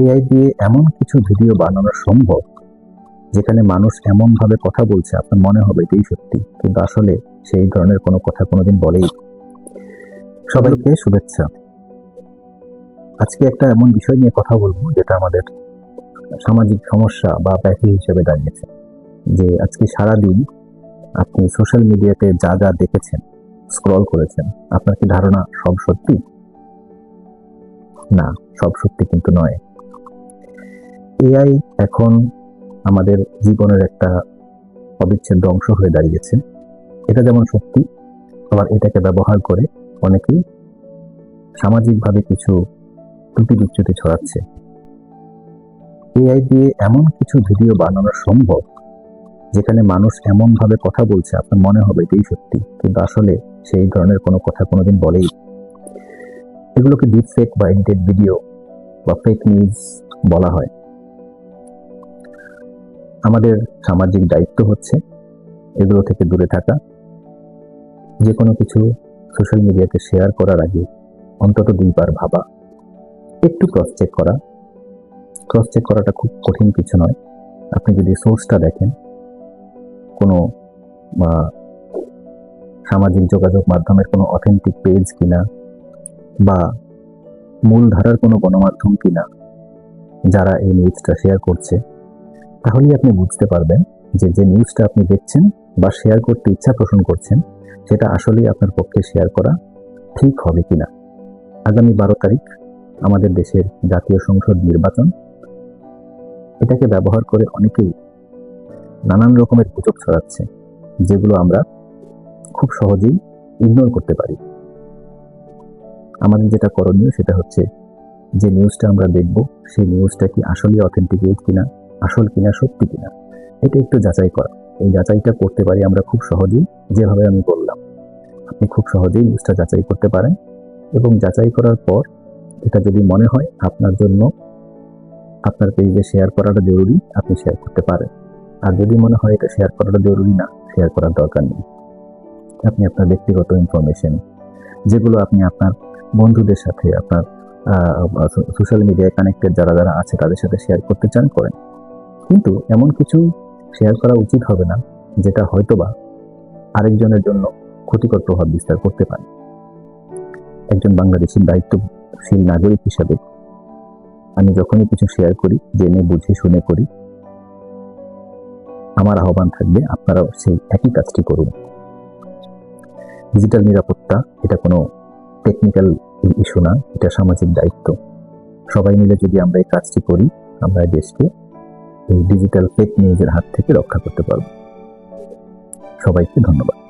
AI দিয়ে এমন কিছু ভিডিও বানানো সম্ভব, যেখানে মানুষ এমনভাবে কথা বলছে, আপনার মনে হবে এটাই সত্যি, কিন্তু আসলে সেই ধরনের কোনো কথা কোনোদিন বলেই। সবাইকে শুভেচ্ছা। আজকে একটা এমন বিষয় নিয়ে কথা বলব, যেটা আমাদের সামাজিক সমস্যা বা ব্যাধি হিসেবে দাঁড়িয়েছে, যে আজকে সারাদিন আপনি সোশ্যাল মিডিয়াতে যা যা দেখেছেন, স্ক্রল করেছেন, আপনার কি ধারণা সব সত্যি? না, সব সত্যি কিন্তু নয়। এআই এখন আমাদের জীবনের একটা অবিচ্ছেদ্য অংশ হয়ে দাঁড়িয়েছে। এটা যেমন সত্যি, আবার এটাকে ব্যবহার করে অনেকেই সামাজিকভাবে কিছু ত্রুটি বিচ্যুতি ছড়াচ্ছে। এআই দিয়ে এমন কিছু ভিডিও বানানো সম্ভব, যেখানে মানুষ এমনভাবে কথা বলছে, আপনার মনে হবে এটাই সত্যি, কিন্তু আসলে সেই ধরনের কোনো কথা কোনোদিন বলেই এগুলোকে ডিপ ফেক বা এডিটেড ভিডিও বা ফেক নিউজ বলা হয়। আমাদের সামাজিক দায়িত্ব হচ্ছে এগুলো থেকে দূরে থাকা। যে কোনো কিছু সোশ্যাল মিডিয়াতে শেয়ার করার আগে অন্তত দুইবার ভাবা। একটু ক্রস চেক করা। ক্রস চেক করাটা খুব কঠিন কিছু নয়। আপনি যদি সোর্সটা দেখেন, কোনো সামাজিক যোগাযোগ মাধ্যমের কোনো অথেন্টিক পেজ কিনা বা মূলধারার কোনো গণমাধ্যম কিনা, যারা এই নিউজটা শেয়ার করছে তাহলেই আপনি বুঝতে পারবেন যে যে নিউজটা আপনি দেখছেন বা শেয়ার করতে ইচ্ছা পোষণ করছেন, সেটা আসলেই আপনার পক্ষে শেয়ার করা ঠিক হবে কিনা। আগামী বারো তারিখ আমাদের দেশের জাতীয় সংসদ নির্বাচন। এটাকে ব্যবহার করে অনেকেই নানান রকমের গুজব ছড়াচ্ছে, যেগুলো আমরা খুব সহজেই ইগনোর করতে পারি। আমাদের যেটা করণীয় সেটা হচ্ছে, যে নিউজটা আমরা দেখব, সেই নিউজটা কি আসলে অথেন্টিকেট কিনা আসল কিনা, সত্যি কিনা, এটা একটু যাচাই করা। এই যাচাইটা করতে পারি আমরা খুব সহজেই, যেভাবে আমি বললাম। আপনি খুব সহজেই নিউজটা যাচাই করতে পারেন এবং যাচাই করার পর এটা যদি মনে হয় আপনার জন্য আপনার পেজে শেয়ার করাটা জরুরি, আপনি শেয়ার করতে পারেন। আর যদি মনে হয় এটা শেয়ার করাটা জরুরি না শেয়ার করার দরকার নেই। আপনি আপনার ব্যক্তিগত ইনফরমেশন যেগুলো আপনি আপনার বন্ধুদের সাথে, আপনার সোশ্যাল মিডিয়ায় কানেক্টেড যারা যারা আছে, তাদের সাথে শেয়ার করতে চান, করেন। কিন্তু এমন কিছু শেয়ার করা উচিত হবে না, যেটা হয়তোবা আরেকজনের জন্য ক্ষতিকর প্রভাব বিস্তার করতে পারে। একজন বাংলাদেশি দায়িত্বশীল নাগরিক হিসাবে আমি যখনই কিছু শেয়ার করি, জেনে, বুঝে, শুনে করি, আমার আহ্বান থাকবে আপনারাও সেই একই কাজটি করুন। ডিজিটাল নিরাপত্তা, এটা কোনো টেকনিক্যাল ইস্যু না, এটা সামাজিক দায়িত্ব। সবাই মিলে যদি আমরা এই কাজটি করি, আমরা দেশকে এই ডিজিটাল ফেক নিউজের হাত থেকে রক্ষা করতে পারব। সবাইকে ধন্যবাদ।